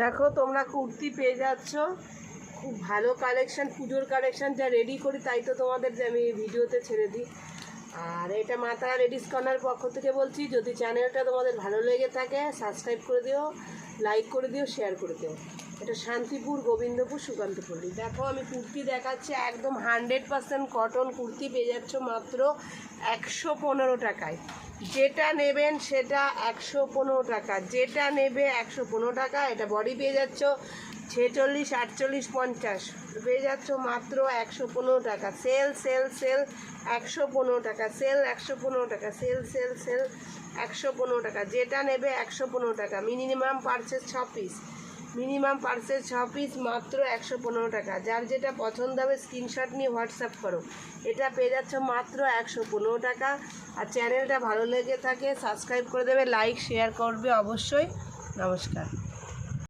দেখো তোমরা কুর্তি পেয়ে যাচ্ছ। খুব ভালো কালেকশান পুজোর কালেকশান যা রেডি করি, তাই তো তোমাদের যে আমি ভিডিওতে ছেড়ে দিই। আর এটা মাতারা লেডিস কর্নার পক্ষ থেকে বলছি, যদি চ্যানেলটা তোমাদের ভালো লেগে থাকে সাবস্ক্রাইব করে দিও লাইক করে দিও শেয়ার করে দিও। এটা শান্তিপুর, গোবিন্দপুর সুকান্তপল্লী দেখো, আমি কুর্তি দেখাচ্ছি, একদম হান্ড্রেড পার্সেন্ট কটন কুর্তি পেয়ে যাচ্ছ মাত্র একশো পনেরো টাকায়। যেটা নেবেন সেটা একশো পনেরো টাকা। যেটা নেবে একশো পনেরো টাকা, এটা বডি পেয়ে যাচ্ছ ছেচল্লিশ, আটচল্লিশ, পঞ্চাশ। পেয়ে যাচ্ছ মাত্র একশো পনেরো টাকা। সেল সেল সেল, একশো পনেরো টাকা। সেল, একশো পনেরো টাকা। সেল সেল সেল, একশো পনেরো টাকা। যেটা নেবে একশো পনেরো টাকা। মিনিমাম পারচেস ছ পিস মিনিমাম পার্সেল ছ পিস মাত্র একশো পনেরো টাকা। যার যেটা পছন্দ হবে, স্ক্রিনশট নিয়ে হোয়াটসঅ্যাপ করো। এটা পেয়ে যাচ্ছ মাত্র একশো পনেরো টাকা। আর চ্যানেলটা ভালো লেগে থাকে, সাবস্ক্রাইব করে দেবে, লাইক, শেয়ার করবে অবশ্যই। নমস্কার।